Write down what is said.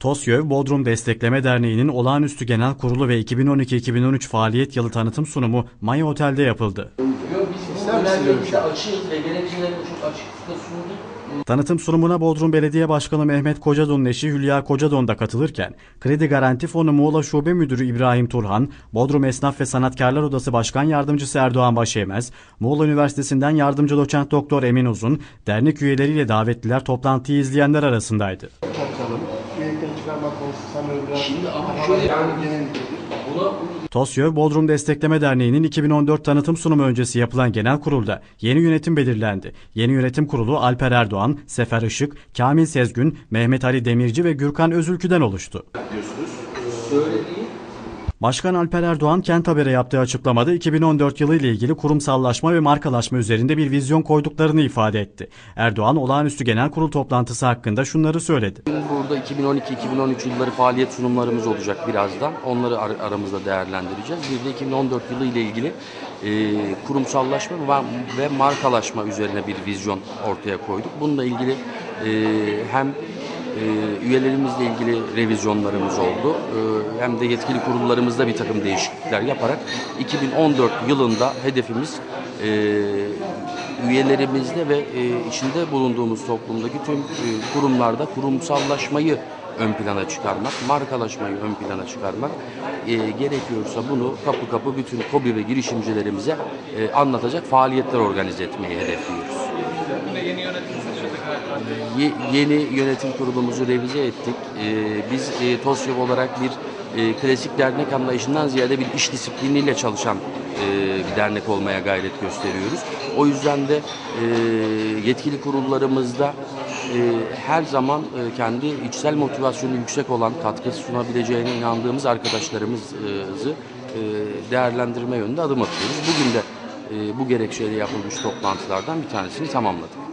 TOSYÖV Bodrum Destekleme Derneği'nin olağanüstü genel kurulu ve 2012-2013 faaliyet yılı tanıtım sunumu Maya Otel'de yapıldı. Tanıtım sunumuna Bodrum Belediye Başkanı Mehmet Kocadon'un eşi Hülya Kocadon da katılırken, Kredi Garanti Fonu Muğla Şube Müdürü İbrahim Turhan, Bodrum Esnaf ve Sanatkarlar Odası Başkan Yardımcısı Erdoğan Başyemez, Muğla Üniversitesi'nden yardımcı doçent doktor Emin Uzun, dernek üyeleriyle davetliler toplantıyı izleyenler arasındaydı. Bakalım. Konusu sanırım biraz Şimdi ama şöyle yani genel Buna TOSYÖV Bodrum Destekleme Derneği'nin 2014 tanıtım sunumu öncesi yapılan genel kurulda yeni yönetim belirlendi. Yeni yönetim kurulu Alper Erdoğan, Sefer Işık, Kamil Sezgün, Mehmet Ali Demirci ve Gürkan Özülkü'den oluştu. söylediği Başkan Alper Erdoğan Kent Haber'e yaptığı açıklamada 2014 yılı ile ilgili kurumsallaşma ve markalaşma üzerinde bir vizyon koyduklarını ifade etti. Erdoğan olağanüstü genel kurul toplantısı hakkında şunları söyledi. Burada 2012-2013 yılları faaliyet sunumlarımız olacak birazdan. Onları ar- aramızda değerlendireceğiz. Bir de 2014 yılı ile ilgili e, kurumsallaşma ve- markalaşma üzerine bir vizyon ortaya koyduk. Bununla ilgili e, hem e, üyelerimizle ilgili revizyonlarımız oldu. E, hem de yetkili kurullarımızda bir takım değişiklikler yaparak 2014 yılında hedefimiz e, üyelerimizde ve e, içinde bulunduğumuz toplumdaki tüm e, kurumlarda kurumsallaşmayı ön plana çıkarmak, markalaşmayı ön plana çıkarmak e, gerekiyorsa bunu kapı kapı bütün KOBİ ve girişimcilerimize e, anlatacak faaliyetler organize etmeyi hedefliyoruz. Ye- yeni yönetim kurulumuzu revize ettik. Ee, biz e, TOSYOV olarak bir e, klasik dernek anlayışından ziyade bir iş disipliniyle çalışan e, bir dernek olmaya gayret gösteriyoruz. O yüzden de e, yetkili kurullarımızda e, her zaman e, kendi içsel motivasyonu yüksek olan, katkı sunabileceğine inandığımız arkadaşlarımızı e, değerlendirme yönünde adım atıyoruz. Bugün de e, bu gerekçeyle yapılmış toplantılardan bir tanesini tamamladık.